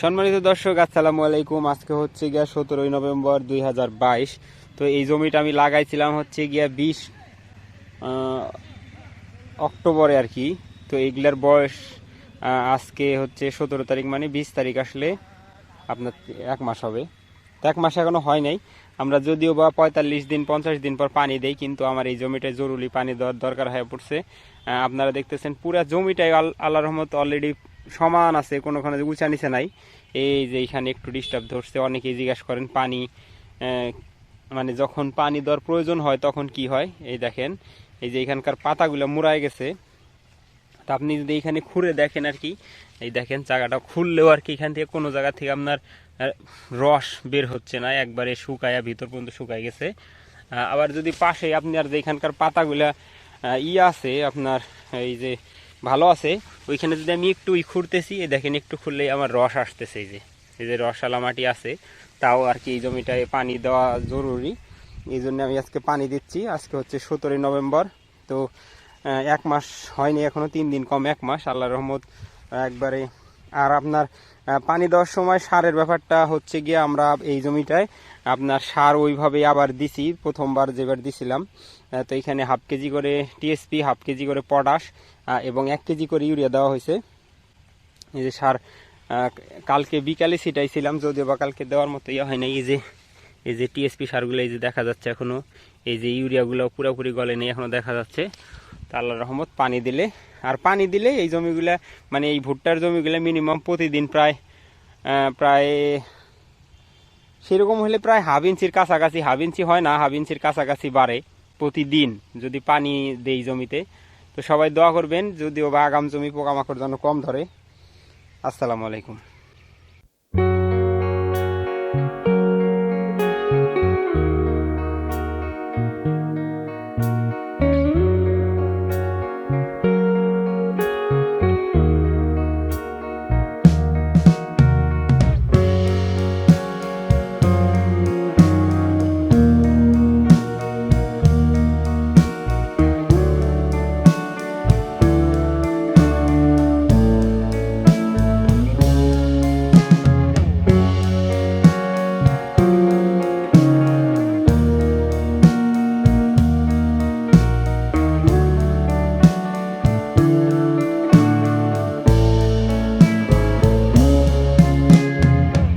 সম্মানিত দর্শক, আসসালামু আলাইকুম। আজকে হচ্ছে গিয়া সতেরোই নভেম্বর দুই হাজার বাইশ। তো এই জমিটা আমি লাগাইছিলাম হচ্ছে গিয়া বিশ অক্টোবরে আর কি। তো এইগুলার বয়স আজকে হচ্ছে সতেরো তারিখ মানে বিশ তারিখ আসলে আপনার এক মাস হবে। তো এক মাস এখনও হয় নাই। আমরা যদিও বা পঁয়তাল্লিশ দিন, পঞ্চাশ দিন পর পানি দেই, কিন্তু আমার এই জমিটায় জরুরি পানি দেওয়ার দরকার হয়ে পড়ছে। আপনারা দেখতেছেন পুরা জমিটাই আল- আল্লাহ রহমত অলরেডি সমান আছে কোনোখানে উঁচা নিচে নাই। এই যে এখানে একটু ডিস্টার্ব ধরছে অনেকেই জিজ্ঞাসা করেন পানি মানে যখন পানি দেওয়ার প্রয়োজন হয় তখন কি হয়? এই দেখেন এই যে এখানকার পাতাগুলো মুড়ায় গেছে। তা আপনি যদি এখানে খুঁড়ে দেখেন আর কি এই দেখেন জায়গাটা খুললেও আর কি এখান থেকে কোনো জায়গা থেকে আপনার রস বের হচ্ছে না একবারে শুকায়া ভিতর পর্যন্ত শুকায় গেছে। আবার যদি পাশে আপনার যে এখানকার পাতাগুলা আহ, ই আছে আপনার এই যে ভালো আছে। ওইখানে যদি আমি একটু ই খুঁড়তেছি দেখেন একটু খুললেই আমার রস আসতেছে এই যে। এই যে রসালা মাটি আছে, তাও আর কি এই জমিটায় পানি দেওয়া জরুরি। এই জন্য আমি আজকে পানি দিচ্ছি। আজকে হচ্ছে সতেরোই নভেম্বর। তো এক মাস হয়নি এখনও তিন দিন কম এক মাস। আল্লাহ রহমত একবারে আর আপনার পানি দেওয়ার সময় সারের ব্যাপারটা হচ্ছে গিয়ে আমরা এই জমিটায় আপনার সার ওইভাবে আবার দিছি, প্রথমবার যেবার দিছিলাম। তো এখানে হাফ কেজি করে টিএসপি, হাফ কেজি করে পটাশ এবং এক কেজি করে ইউরিয়া দেওয়া হয়েছে। এই যে সার কালকে বিকালে ছিটাইছিলাম, যদিও বা কালকে দেওয়ার মতো ইয়ে হয় না এই যে এই যে টিএসপি সারগুলো এই যে দেখা যাচ্ছে এখনও এই যে ইউরিয়াগুলো পুরোপুরি গলে নেই এখনও দেখা যাচ্ছে। আল্লাহ রহমত, পানি দিলে। আর পানি দিলে এই জমিগুলা মানে এই ভুট্টার জমিগুলা মিনিমাম প্রতিদিন প্রায় প্রায়, সেরকম হলে প্রায় হাফ ইঞ্চির কাছাকাছি, হাফ ইঞ্চি হয় না, হাফ ইঞ্চির কাছাকাছি বাড়ে প্রতিদিন, যদি পানি দেই জমিতে। তো সবাই দোয়া করবেন, যদিও বা আগাম জমি পোকামাকড় যেন কম ধরে। আসসালামু আলাইকুম।